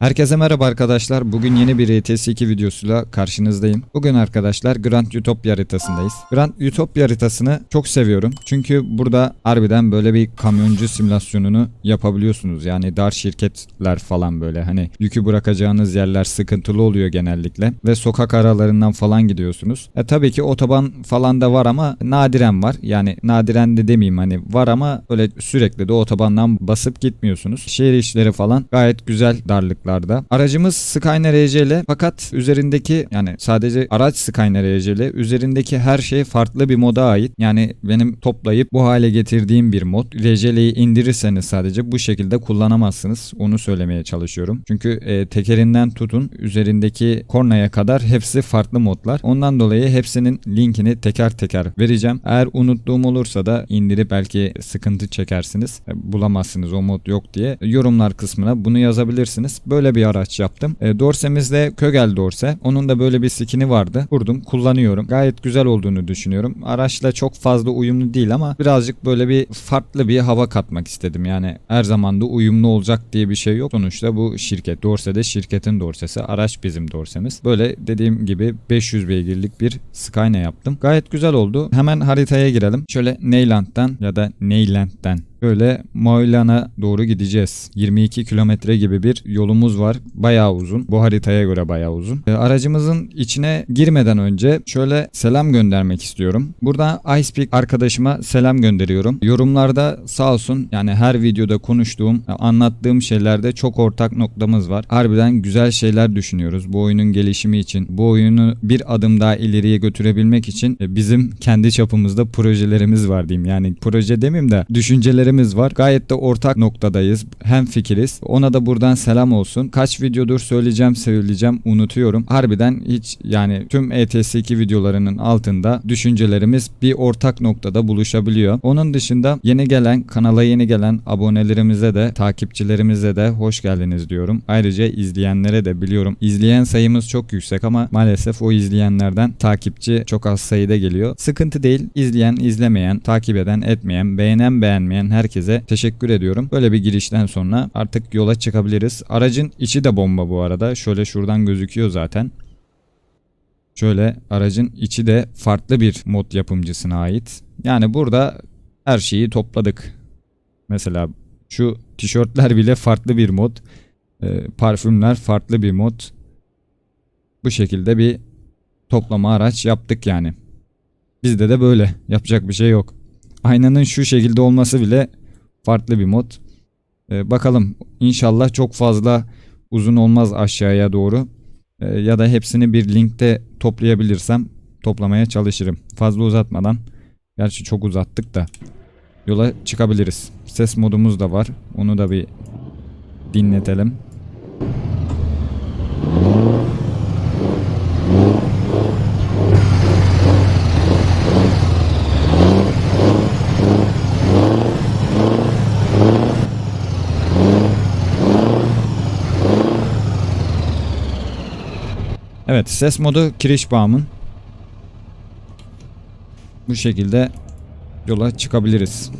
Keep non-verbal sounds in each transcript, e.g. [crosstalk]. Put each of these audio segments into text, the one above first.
Herkese merhaba arkadaşlar. Bugün yeni bir ETS2 videosuyla karşınızdayım. Bugün arkadaşlar Grand Utopia haritasındayız. Grand Utopia haritasını çok seviyorum. Çünkü burada harbiden böyle bir kamyoncu simülasyonunu yapabiliyorsunuz. Yani dar şirketler falan böyle hani yükü bırakacağınız yerler sıkıntılı oluyor genellikle. Ve sokak aralarından falan gidiyorsunuz. E tabii ki otoban falan da var ama nadiren var. Yani nadiren de demeyeyim hani var ama öyle sürekli de otobandan basıp gitmiyorsunuz. Şehir işleri falan gayet güzel darlıklarda. Aracımız Skyline RCL fakat üzerindeki yani sadece araç Skyline RCL üzerindeki her şey farklı bir moda ait. Yani benim toplayıp bu hale getirdiğim bir mod. RCL'yi indirirseniz sadece bu şekilde kullanamazsınız. Onu söylemeye çalışıyorum. Çünkü e, tekerinden tutun üzerindeki kornaya kadar hepsi farklı modlar. Ondan dolayı hepsinin linkini teker teker vereceğim. Eğer unuttuğum olursa da indirip belki sıkıntı çekersiniz. E, bulamazsınız o mod yok diye. Yorumlar kısmına bunu yazabilirsiniz. Böyle bir araç yaptım. E, Dorse'miz de Kögel Dorse. Onun da böyle bir skin'i vardı. Kurdum, kullanıyorum. Gayet güzel olduğunu düşünüyorum. Araçla çok fazla uyumlu değil ama birazcık böyle bir farklı bir hava katmak istedim. Yani her zaman da uyumlu olacak diye bir şey yok. Sonuçta bu şirket. Dorse de şirketin Dorse'si. Araç bizim Dorse'miz. Böyle dediğim gibi 500 beygirlik bir Skyline yaptım. Gayet güzel oldu. Hemen haritaya girelim. Şöyle Neyland'dan ya da Neyland'den Böyle Moylan'a doğru gideceğiz. 22 kilometre gibi bir yolumuz var. Bayağı uzun. Bu haritaya göre bayağı uzun. E, aracımızın içine girmeden önce şöyle selam göndermek istiyorum. Burada Icepeak arkadaşıma selam gönderiyorum. Yorumlarda sağ olsun yani her videoda konuştuğum, e, anlattığım şeylerde çok ortak noktamız var. Harbiden güzel şeyler düşünüyoruz. Bu oyunun gelişimi için, bu oyunu bir adım daha ileriye götürebilmek için e, bizim kendi çapımızda projelerimiz var diyeyim. Yani proje demeyeyim de düşünceleri fikirlerimiz var. Gayet de ortak noktadayız. Hem fikiriz. Ona da buradan selam olsun. Kaç videodur söyleyeceğim söyleyeceğim unutuyorum. Harbiden hiç yani tüm ETS2 videolarının altında düşüncelerimiz bir ortak noktada buluşabiliyor. Onun dışında yeni gelen kanala yeni gelen abonelerimize de takipçilerimize de hoş geldiniz diyorum. Ayrıca izleyenlere de biliyorum. İzleyen sayımız çok yüksek ama maalesef o izleyenlerden takipçi çok az sayıda geliyor. Sıkıntı değil. İzleyen, izlemeyen, takip eden, etmeyen, beğenen, beğenmeyen herkese teşekkür ediyorum. Böyle bir girişten sonra artık yola çıkabiliriz. Aracın içi de bomba bu arada. Şöyle şuradan gözüküyor zaten. Şöyle aracın içi de farklı bir mod yapımcısına ait. Yani burada her şeyi topladık. Mesela şu tişörtler bile farklı bir mod. Ee, parfümler farklı bir mod. Bu şekilde bir toplama araç yaptık yani. Bizde de böyle. Yapacak bir şey yok. Aynanın şu şekilde olması bile farklı bir mod. Ee, bakalım inşallah çok fazla uzun olmaz aşağıya doğru. Ee, ya da hepsini bir linkte toplayabilirsem toplamaya çalışırım. Fazla uzatmadan. Gerçi çok uzattık da yola çıkabiliriz. Ses modumuz da var. Onu da bir dinletelim. Evet ses modu Kirişbaum'un. Bu şekilde yola çıkabiliriz.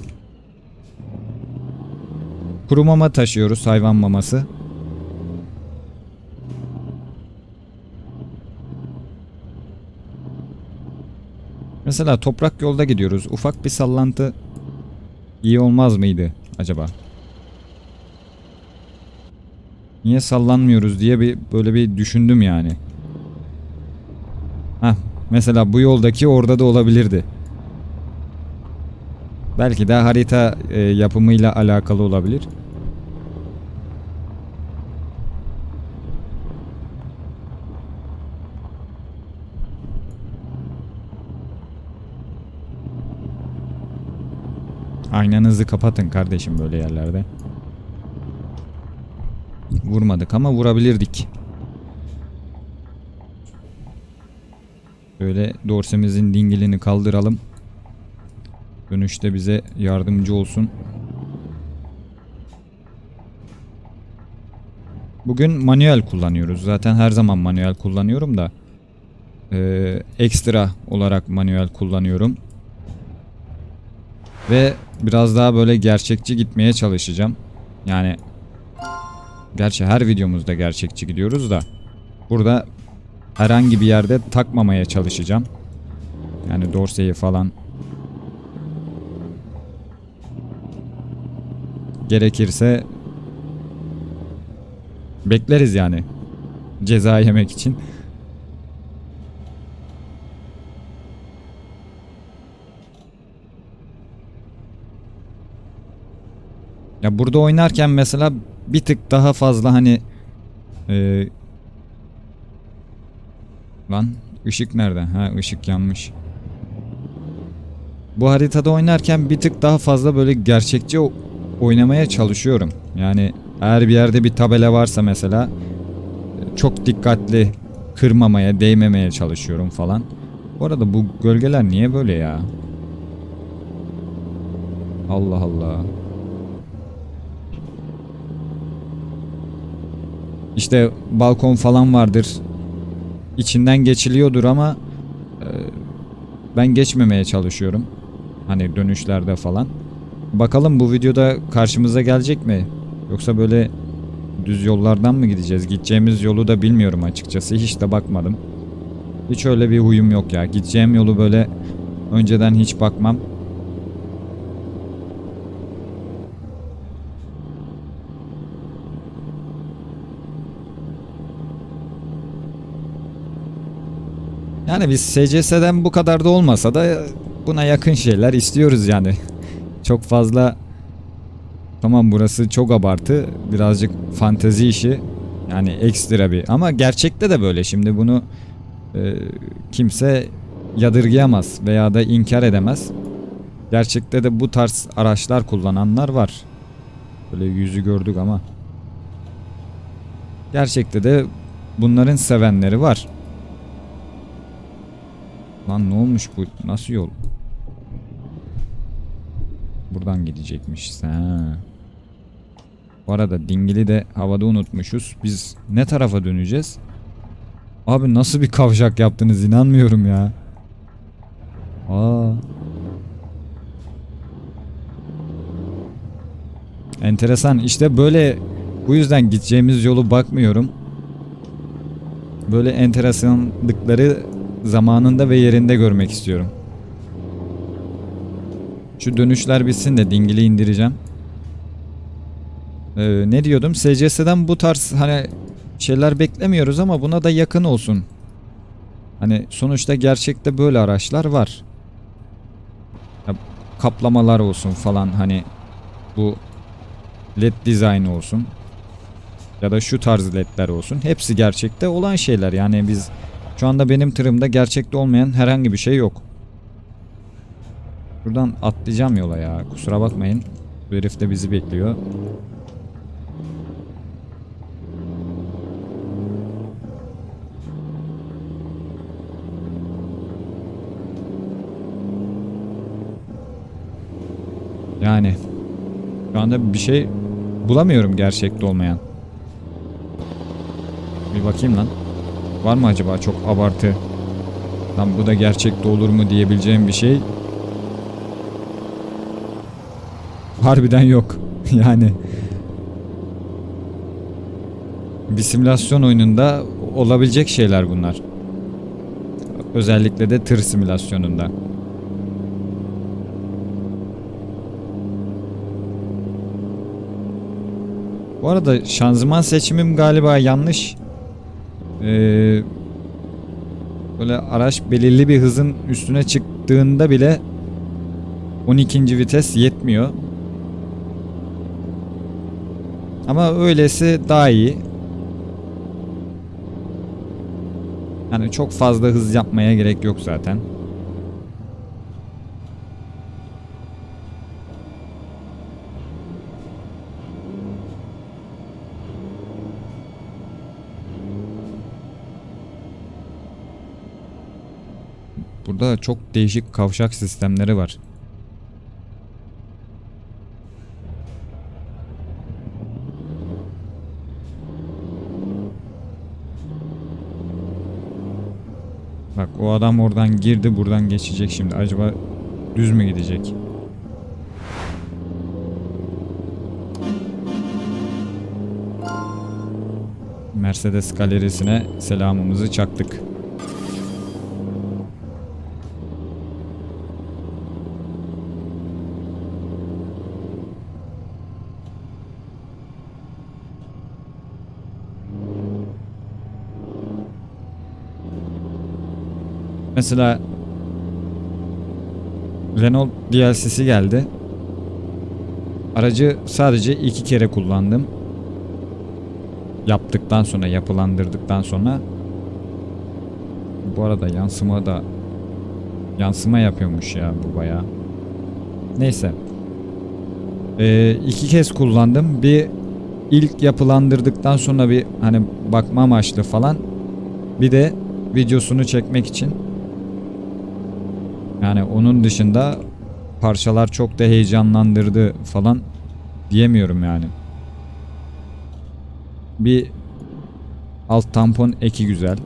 Kuru mama taşıyoruz hayvan maması. Mesela toprak yolda gidiyoruz. Ufak bir sallantı iyi olmaz mıydı acaba? Niye sallanmıyoruz diye bir böyle bir düşündüm yani. Mesela bu yoldaki orada da olabilirdi. Belki de harita e, yapımıyla alakalı olabilir. Aynanızı kapatın kardeşim böyle yerlerde. Vurmadık ama vurabilirdik. Böyle dorsemizin dingilini kaldıralım. Dönüşte bize yardımcı olsun. Bugün manuel kullanıyoruz. Zaten her zaman manuel kullanıyorum da. Ee, ekstra olarak manuel kullanıyorum. Ve biraz daha böyle gerçekçi gitmeye çalışacağım. Yani Gerçi her videomuzda gerçekçi gidiyoruz da. Burada herhangi bir yerde takmamaya çalışacağım. Yani dorseyi falan. Gerekirse bekleriz yani. Ceza yemek için. Ya burada oynarken mesela bir tık daha fazla hani e, lan ışık nerede? Ha ışık yanmış. Bu haritada oynarken bir tık daha fazla böyle gerçekçi oynamaya çalışıyorum. Yani eğer bir yerde bir tabela varsa mesela çok dikkatli kırmamaya, değmemeye çalışıyorum falan. Bu arada bu gölgeler niye böyle ya? Allah Allah. İşte balkon falan vardır. İçinden geçiliyordur ama e, ben geçmemeye çalışıyorum. Hani dönüşlerde falan. Bakalım bu videoda karşımıza gelecek mi? Yoksa böyle düz yollardan mı gideceğiz? Gideceğimiz yolu da bilmiyorum açıkçası. Hiç de bakmadım. Hiç öyle bir huyum yok ya. Gideceğim yolu böyle önceden hiç bakmam. Yani biz SCS'den bu kadar da olmasa da buna yakın şeyler istiyoruz yani. Çok fazla tamam burası çok abartı birazcık fantezi işi yani ekstra bir ama gerçekte de böyle şimdi bunu e, kimse yadırgayamaz veya da inkar edemez. Gerçekte de bu tarz araçlar kullananlar var. Böyle yüzü gördük ama. Gerçekte de bunların sevenleri var. Lan ne olmuş bu? Nasıl yol? Buradan gidecekmiş. Ha. Bu arada dingili de havada unutmuşuz. Biz ne tarafa döneceğiz? Abi nasıl bir kavşak yaptınız inanmıyorum ya. Aa. Enteresan. İşte böyle bu yüzden gideceğimiz yolu bakmıyorum. Böyle enteresanlıkları zamanında ve yerinde görmek istiyorum. Şu dönüşler bitsin de dingili indireceğim. Ee, ne diyordum? SCS'den bu tarz hani şeyler beklemiyoruz ama buna da yakın olsun. Hani sonuçta gerçekte böyle araçlar var. Ya, kaplamalar olsun falan hani bu led dizayn olsun ya da şu tarz ledler olsun. Hepsi gerçekte olan şeyler. Yani biz şu anda benim tırımda gerçekte olmayan herhangi bir şey yok. Buradan atlayacağım yola ya. Kusura bakmayın. Bu herif de bizi bekliyor. Yani şu anda bir şey bulamıyorum gerçekte olmayan. Bir bakayım lan. Var mı acaba çok abartı? Lan bu da gerçekte olur mu diyebileceğim bir şey. Harbiden yok. [laughs] yani bir simülasyon oyununda olabilecek şeyler bunlar. Özellikle de tır simülasyonunda. Bu arada şanzıman seçimim galiba yanlış. Ee, böyle araç belirli bir hızın üstüne çıktığında bile 12. vites yetmiyor. Ama öylesi daha iyi. Yani çok fazla hız yapmaya gerek yok zaten. Burada çok değişik kavşak sistemleri var. Bak o adam oradan girdi buradan geçecek şimdi. Acaba düz mü gidecek? Mercedes galerisine selamımızı çaktık. Mesela Renault DLC'si geldi. Aracı sadece iki kere kullandım. Yaptıktan sonra, yapılandırdıktan sonra. Bu arada yansıma da yansıma yapıyormuş ya bu bayağı. Neyse. Ee, iki kez kullandım. Bir ilk yapılandırdıktan sonra bir hani bakma amaçlı falan. Bir de videosunu çekmek için. Yani onun dışında parçalar çok da heyecanlandırdı falan diyemiyorum yani. Bir alt tampon eki güzel.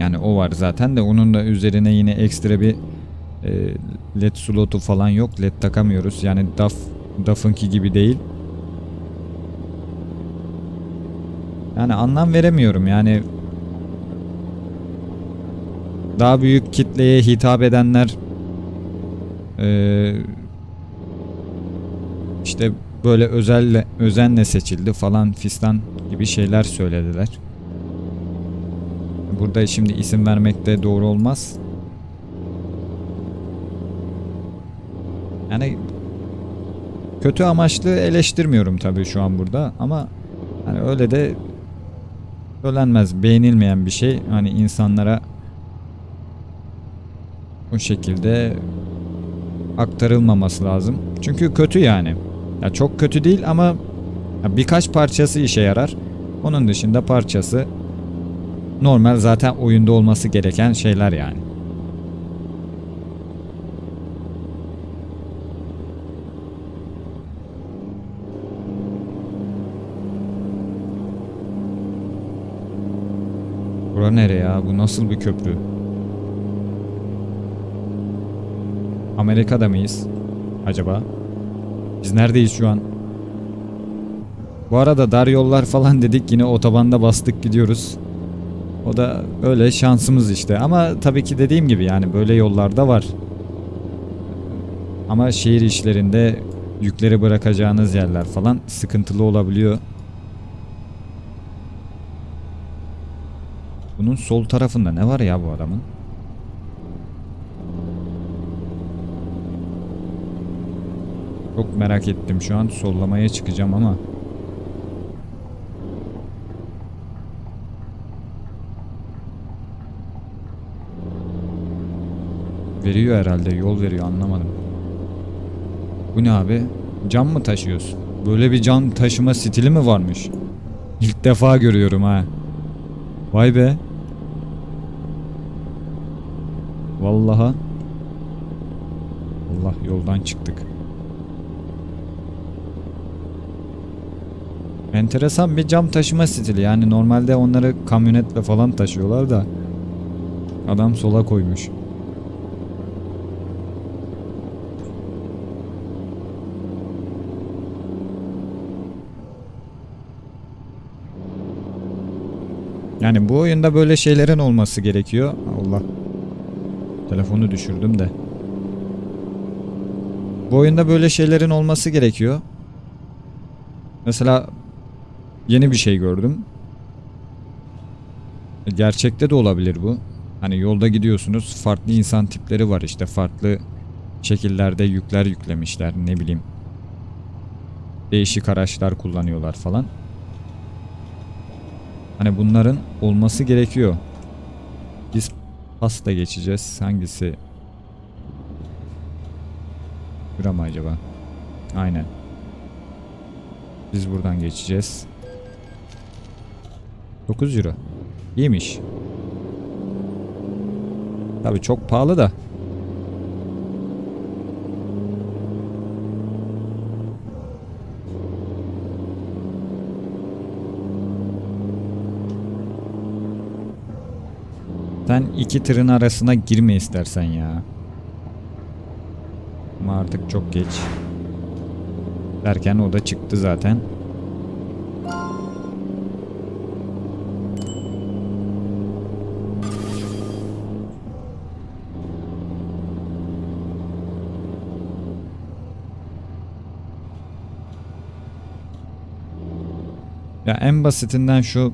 Yani o var zaten de onun da üzerine yine ekstra bir e, led slotu falan yok. Led takamıyoruz. Yani DAF DAF'ınki gibi değil. Yani anlam veremiyorum. Yani daha büyük kitleye hitap edenler eee, işte böyle özelle özenle seçildi falan fistan gibi şeyler söylediler. Burada şimdi isim vermek de doğru olmaz. Yani kötü amaçlı eleştirmiyorum tabii şu an burada ama hani öyle de söylenmez beğenilmeyen bir şey hani insanlara bu şekilde aktarılmaması lazım. Çünkü kötü yani. Ya çok kötü değil ama birkaç parçası işe yarar. Onun dışında parçası normal zaten oyunda olması gereken şeyler yani. Bura nere ya? Bu nasıl bir köprü? Amerika'da mıyız? Acaba? Biz neredeyiz şu an? Bu arada dar yollar falan dedik yine otobanda bastık gidiyoruz. O da öyle şansımız işte. Ama tabii ki dediğim gibi yani böyle yollarda var. Ama şehir işlerinde yükleri bırakacağınız yerler falan sıkıntılı olabiliyor. Bunun sol tarafında ne var ya bu adamın? Çok merak ettim şu an sollamaya çıkacağım ama Veriyor herhalde yol veriyor anlamadım. Bu ne abi? Can mı taşıyorsun? Böyle bir can taşıma stili mi varmış? İlk defa görüyorum ha. Vay be. Vallaha. Allah yoldan çıktık. Enteresan bir cam taşıma stili. Yani normalde onları kamyonetle falan taşıyorlar da. Adam sola koymuş. Yani bu oyunda böyle şeylerin olması gerekiyor. Allah. Telefonu düşürdüm de. Bu oyunda böyle şeylerin olması gerekiyor. Mesela yeni bir şey gördüm. Gerçekte de olabilir bu. Hani yolda gidiyorsunuz farklı insan tipleri var işte farklı şekillerde yükler yüklemişler ne bileyim. Değişik araçlar kullanıyorlar falan. Hani bunların olması gerekiyor. Biz pasta geçeceğiz. Hangisi? Bura acaba? Aynen. Biz buradan geçeceğiz. 9 euro. İyiymiş. Tabii çok pahalı da. Sen iki tırın arasına girme istersen ya. Ama artık çok geç. Derken o da çıktı zaten. En basitinden şu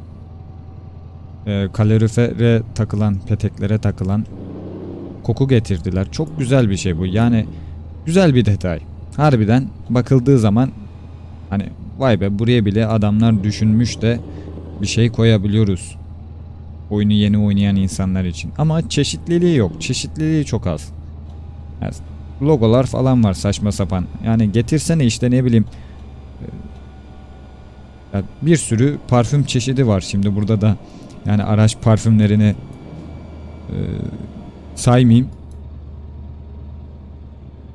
e, kalorifere takılan, peteklere takılan koku getirdiler. Çok güzel bir şey bu. Yani güzel bir detay. Harbiden bakıldığı zaman hani vay be buraya bile adamlar düşünmüş de bir şey koyabiliyoruz. Oyunu yeni oynayan insanlar için. Ama çeşitliliği yok. Çeşitliliği çok az. Yani logolar falan var saçma sapan. Yani getirsene işte ne bileyim bir sürü parfüm çeşidi var şimdi burada da yani araç parfümlerini e, saymayayım.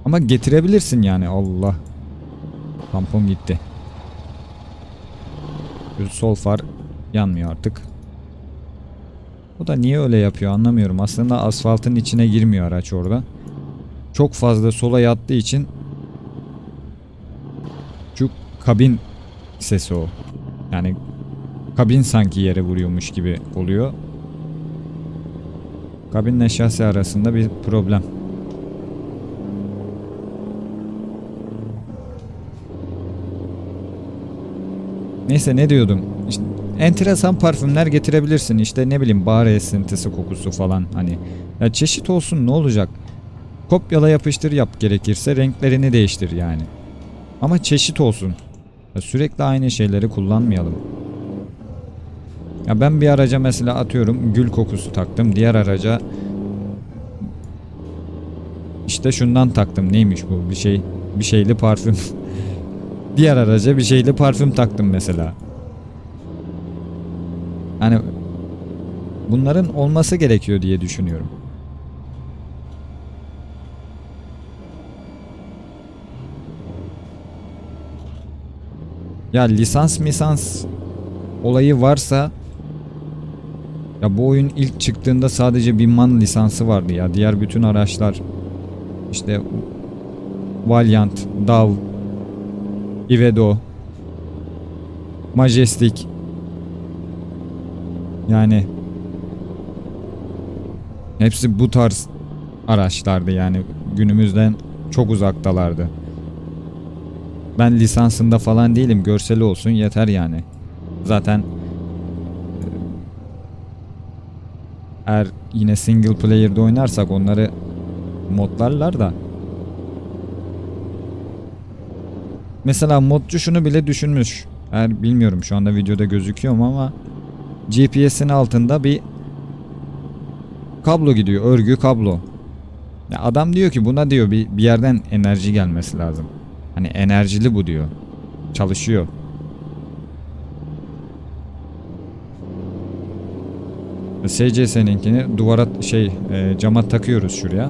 Ama getirebilirsin yani Allah. Tampon gitti. Sol far yanmıyor artık. O da niye öyle yapıyor anlamıyorum. Aslında asfaltın içine girmiyor araç orada. Çok fazla sola yattığı için şu kabin sesi o. Yani kabin sanki yere vuruyormuş gibi oluyor. Kabinle şasi arasında bir problem. Neyse ne diyordum? İşte enteresan parfümler getirebilirsin. İşte ne bileyim bahar esintisi kokusu falan hani. Ya çeşit olsun ne olacak? Kopyala yapıştır yap gerekirse renklerini değiştir yani. Ama çeşit olsun. Sürekli aynı şeyleri kullanmayalım. Ya ben bir araca mesela atıyorum gül kokusu taktım. Diğer araca işte şundan taktım. Neymiş bu? Bir şey bir şeyli parfüm. [laughs] Diğer araca bir şeyli parfüm taktım mesela. Hani bunların olması gerekiyor diye düşünüyorum. Ya lisans misans olayı varsa ya bu oyun ilk çıktığında sadece Binman lisansı vardı ya. Diğer bütün araçlar işte Valiant, Dav, Ivedo, Majestic yani hepsi bu tarz araçlardı yani günümüzden çok uzaktalardı. Ben lisansında falan değilim. Görseli olsun yeter yani. Zaten e, eğer yine single player'da oynarsak onları modlarlar da. Mesela modcu şunu bile düşünmüş. Eğer bilmiyorum şu anda videoda gözüküyor ama GPS'in altında bir kablo gidiyor. Örgü kablo. Ya adam diyor ki buna diyor bir, bir yerden enerji gelmesi lazım. Hani enerjili bu diyor. Çalışıyor. SCS'ninkini duvara şey e, cama takıyoruz şuraya.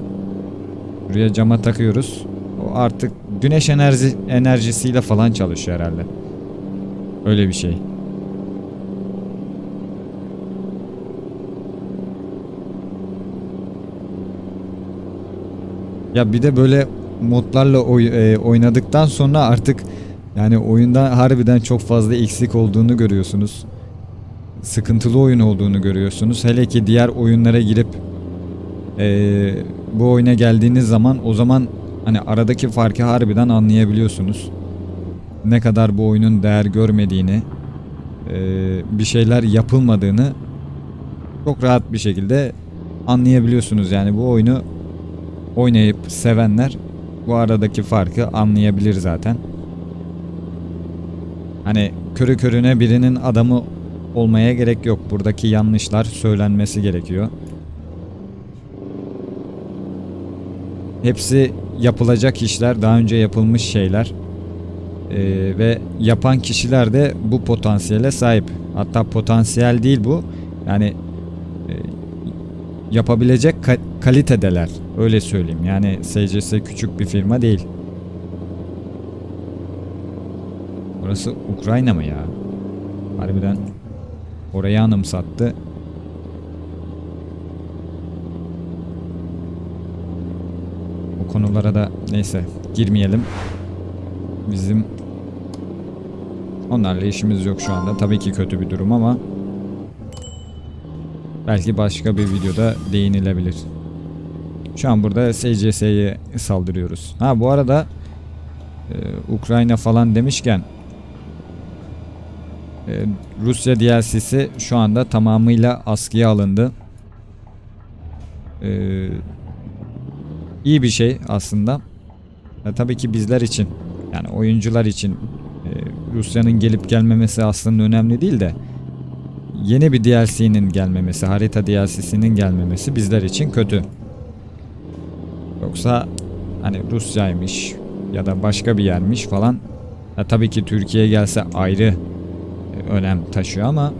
Buraya cama takıyoruz. O artık güneş enerji enerjisiyle falan çalışıyor herhalde. Öyle bir şey. Ya bir de böyle modlarla oy- e, oynadıktan sonra artık yani oyunda harbiden çok fazla eksik olduğunu görüyorsunuz. Sıkıntılı oyun olduğunu görüyorsunuz. Hele ki diğer oyunlara girip e, bu oyuna geldiğiniz zaman o zaman hani aradaki farkı harbiden anlayabiliyorsunuz. Ne kadar bu oyunun değer görmediğini, e, bir şeyler yapılmadığını çok rahat bir şekilde anlayabiliyorsunuz. Yani bu oyunu oynayıp sevenler bu aradaki farkı anlayabilir zaten. Hani körü körüne birinin adamı olmaya gerek yok. Buradaki yanlışlar söylenmesi gerekiyor. Hepsi yapılacak işler, daha önce yapılmış şeyler. Ee, ve yapan kişiler de bu potansiyele sahip. Hatta potansiyel değil bu. Yani e, yapabilecek ka- kalitedeler. Öyle söyleyeyim. Yani SCS küçük bir firma değil. Burası Ukrayna mı ya? Harbiden orayı anımsattı. O konulara da neyse girmeyelim. Bizim onlarla işimiz yok şu anda. Tabii ki kötü bir durum ama belki başka bir videoda değinilebilir. Şu an burada SCS'ye saldırıyoruz. Ha bu arada e, Ukrayna falan demişken Ee, Rusya DLC'si şu anda tamamıyla askıya alındı. Ee, iyi bir şey aslında. Ya tabii ki bizler için yani oyuncular için e, Rusya'nın gelip gelmemesi aslında önemli değil de yeni bir DLC'nin gelmemesi, harita DLC'sinin gelmemesi bizler için kötü. Yoksa hani Rusya'ymış ya da başka bir yermiş falan. Ya tabii ki Türkiye gelse ayrı e, önem taşıyor ama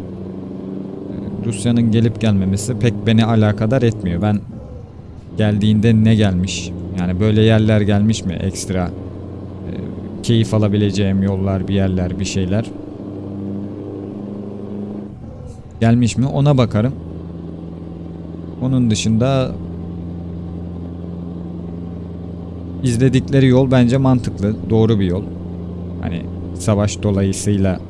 e, Rusya'nın gelip gelmemesi pek beni alakadar etmiyor. Ben geldiğinde ne gelmiş? Yani böyle yerler gelmiş mi ekstra? e, keyif alabileceğim yollar, bir yerler, bir şeyler. Gelmiş mi ona bakarım. Onun dışında izledikleri yol bence mantıklı, doğru bir yol. Hani savaş dolayısıyla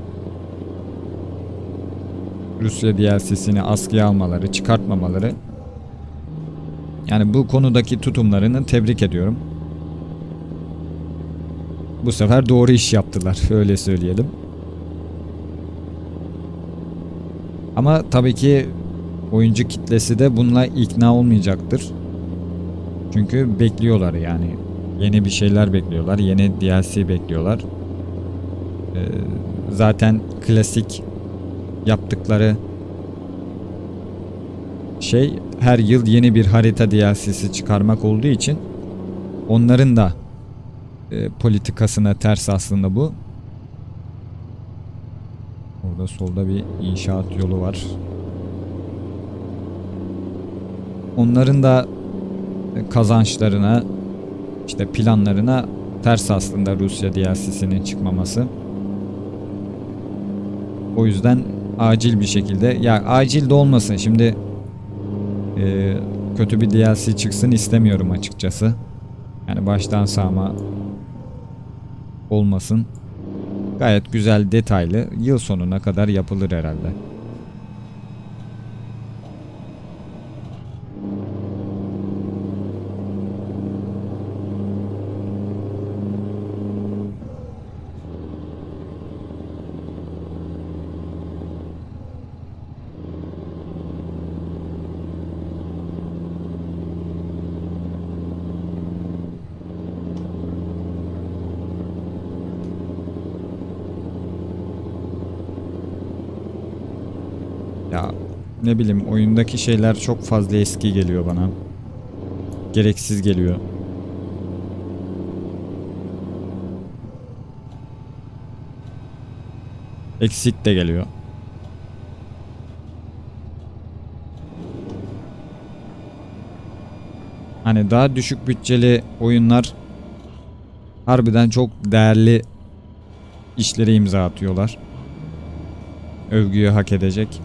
Rusya DLC'sini askıya almaları, çıkartmamaları yani bu konudaki tutumlarını tebrik ediyorum. Bu sefer doğru iş yaptılar, [laughs] öyle söyleyelim. Ama tabii ki oyuncu kitlesi de bununla ikna olmayacaktır. Çünkü bekliyorlar yani. Yeni bir şeyler bekliyorlar, yeni DLC bekliyorlar. Ee, zaten klasik yaptıkları şey her yıl yeni bir harita DLC'si çıkarmak olduğu için onların da e, politikasına ters aslında bu. Orada solda bir inşaat yolu var. Onların da e, kazançlarına işte planlarına ters aslında Rusya DLC'sinin çıkmaması. O yüzden acil bir şekilde ya acil de olmasın şimdi e, kötü bir DLC çıksın istemiyorum açıkçası. Yani baştan sağma olmasın. Gayet güzel detaylı yıl sonuna kadar yapılır herhalde. Ya ne bileyim oyundaki şeyler çok fazla eski geliyor bana. Gereksiz geliyor. Eksik de geliyor. Hani daha düşük bütçeli oyunlar harbiden çok değerli işlere imza atıyorlar. Övgüyü hak edecek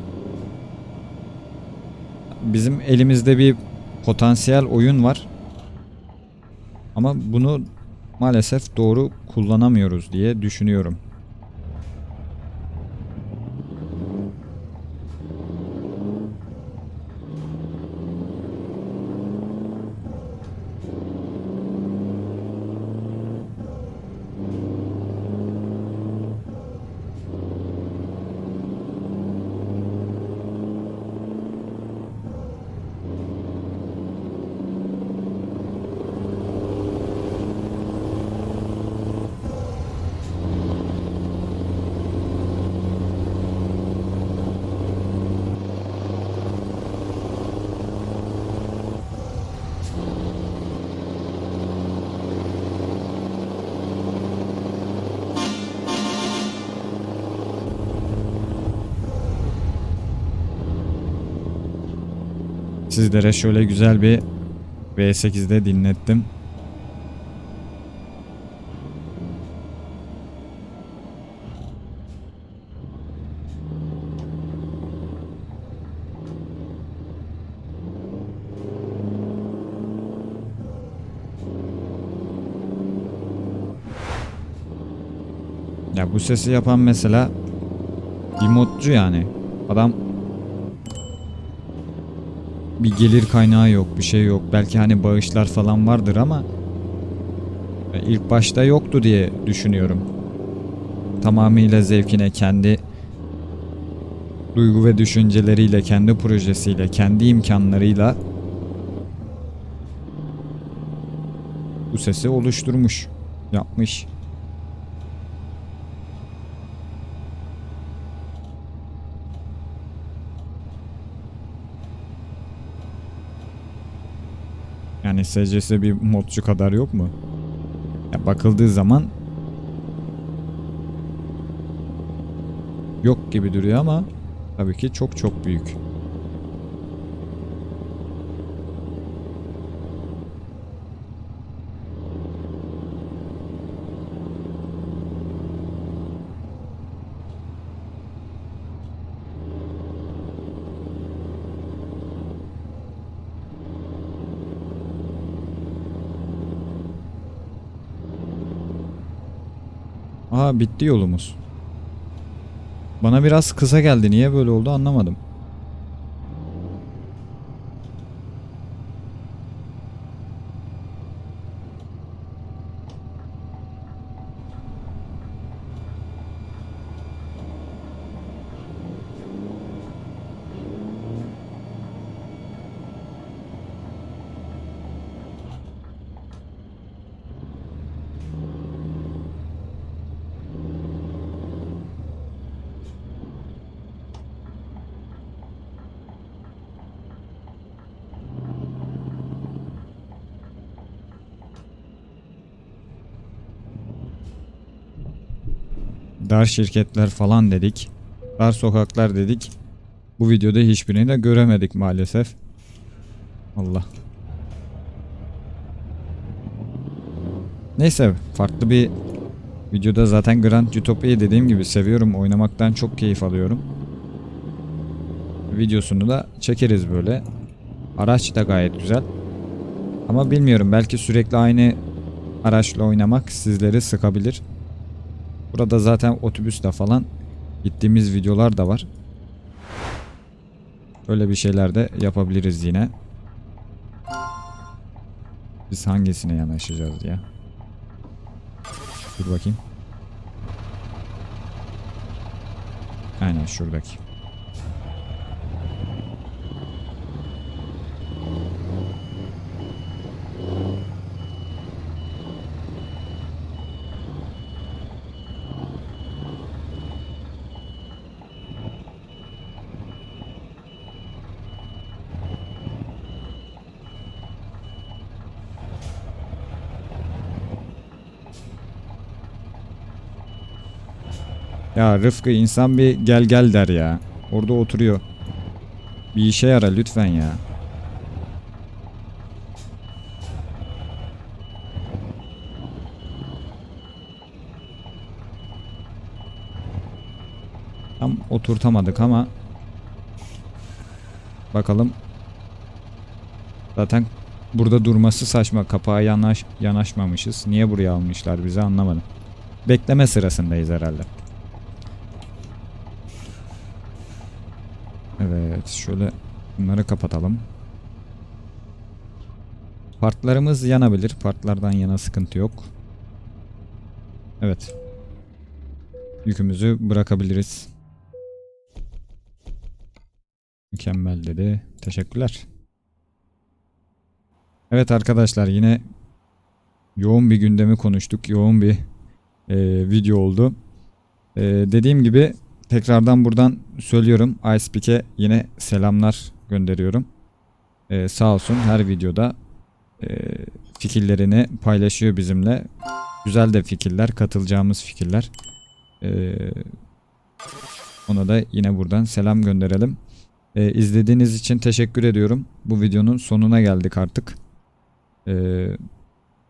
bizim elimizde bir potansiyel oyun var. Ama bunu maalesef doğru kullanamıyoruz diye düşünüyorum. Sizlere şöyle güzel bir V8'de dinlettim. Ya bu sesi yapan mesela bir modcu yani. Adam bir gelir kaynağı yok, bir şey yok. Belki hani bağışlar falan vardır ama e, ilk başta yoktu diye düşünüyorum. Tamamıyla zevkine kendi duygu ve düşünceleriyle, kendi projesiyle, kendi imkanlarıyla bu sesi oluşturmuş, yapmış. Yani SCS bir modcu kadar yok mu? Ya bakıldığı zaman yok gibi duruyor ama tabii ki çok çok büyük. Bitti yolumuz. Bana biraz kısa geldi. Niye böyle oldu anlamadım. Dar şirketler falan dedik. Dar sokaklar dedik. Bu videoda hiçbirini de göremedik maalesef. Allah. Neyse farklı bir videoda zaten Grand Utopia'yı dediğim gibi seviyorum. Oynamaktan çok keyif alıyorum. Videosunu da çekeriz böyle. Araç da gayet güzel. Ama bilmiyorum belki sürekli aynı araçla oynamak sizleri sıkabilir. Burada zaten otobüsle falan gittiğimiz videolar da var. Öyle bir şeyler de yapabiliriz yine. Biz hangisine yanaşacağız ya? Dur bakayım. Aynen şuradaki. Ya Rıfkı insan bir gel gel der ya. Orada oturuyor. Bir işe yara lütfen ya. Tam oturtamadık ama bakalım. Zaten burada durması saçma. Kapağa yanaş yanaşmamışız. Niye buraya almışlar bizi anlamadım. Bekleme sırasındayız herhalde. Şöyle bunları kapatalım. Partlarımız yanabilir. Partlardan yana sıkıntı yok. Evet. Yükümüzü bırakabiliriz. Mükemmel dedi. Teşekkürler. Evet arkadaşlar yine yoğun bir gündemi konuştuk. Yoğun bir e, video oldu. E, dediğim gibi tekrardan buradan söylüyorum. Icepeak'e yine selamlar gönderiyorum. Ee, sağ olsun her videoda e, fikirlerini paylaşıyor bizimle. Güzel de fikirler, katılacağımız fikirler. Ee, ona da yine buradan selam gönderelim. Ee, izlediğiniz için teşekkür ediyorum. Bu videonun sonuna geldik artık. Ee,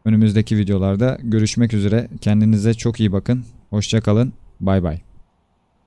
önümüzdeki videolarda görüşmek üzere. Kendinize çok iyi bakın. Hoşça kalın. Bay bay.